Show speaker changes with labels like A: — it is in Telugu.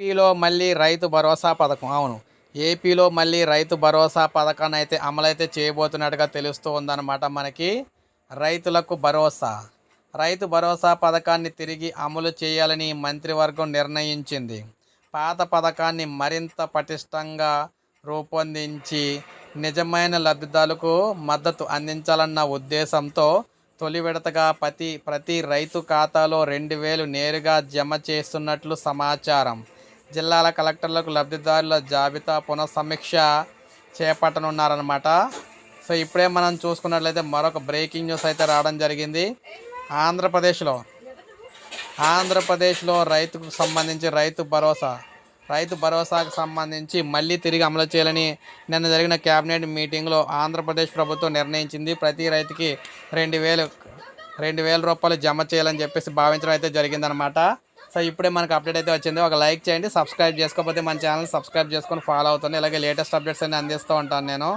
A: ఏపీలో మళ్ళీ రైతు భరోసా పథకం. అవును. ఏపీలో మళ్ళీ రైతు భరోసా పథకాన్ని అయితే అమలైతే చేయబోతున్నట్టుగా తెలుస్తూ ఉందన్నమాట మనకి రైతులకు భరోసా. రైతు భరోసా పథకాన్ని తిరిగి అమలు చేయాలని మంత్రివర్గం నిర్ణయించింది. పాత పథకాన్ని మరింత పటిష్టంగా రూపొందించి నిజమైన లబ్ధిదారులకు మద్దతు అందించాలన్న ఉద్దేశంతో తొలి విడతగా ప్రతి ప్రతి రైతు ఖాతాలో రెండు వేలు నేరుగా జమ చేస్తున్నట్లు సమాచారం. జిల్లాల కలెక్టర్లకు లబ్ధిదారుల జాబితా పునఃసమీక్ష చేపట్టనున్నారనమాట సో ఇప్పుడే మనం చూసుకున్నట్లయితే మరొక బ్రేకింగ్ న్యూస్ అయితే రావడం జరిగింది. ఆంధ్రప్రదేశ్లో ఆంధ్రప్రదేశ్లో రైతుకు సంబంధించి రైతు భరోసా రైతు భరోసాకు సంబంధించి మళ్ళీ తిరిగి అమలు చేయాలని నిన్న జరిగిన కేబినెట్ మీటింగ్లో ఆంధ్రప్రదేశ్ ప్రభుత్వం నిర్ణయించింది. ప్రతి రైతుకి రెండు వేలు రెండు వేల రూపాయలు జమ చేయాలని చెప్పేసి భావించడం అయితే జరిగిందనమాట సో ఇప్పుడే మనకు అప్డేట్ అయితే వచ్చింది. ఒక లైక్ చేయండి సబ్స్క్రైబ్ చేసుకోకపోతే మన ఛానల్ సబ్స్క్రైబ్ చేసుకొని ఫాలో అవుతుంది. ఇలాగే లేటెస్ట్ అప్డేట్స్ అన్ని అందిస్తూ ఉంటాను నేను.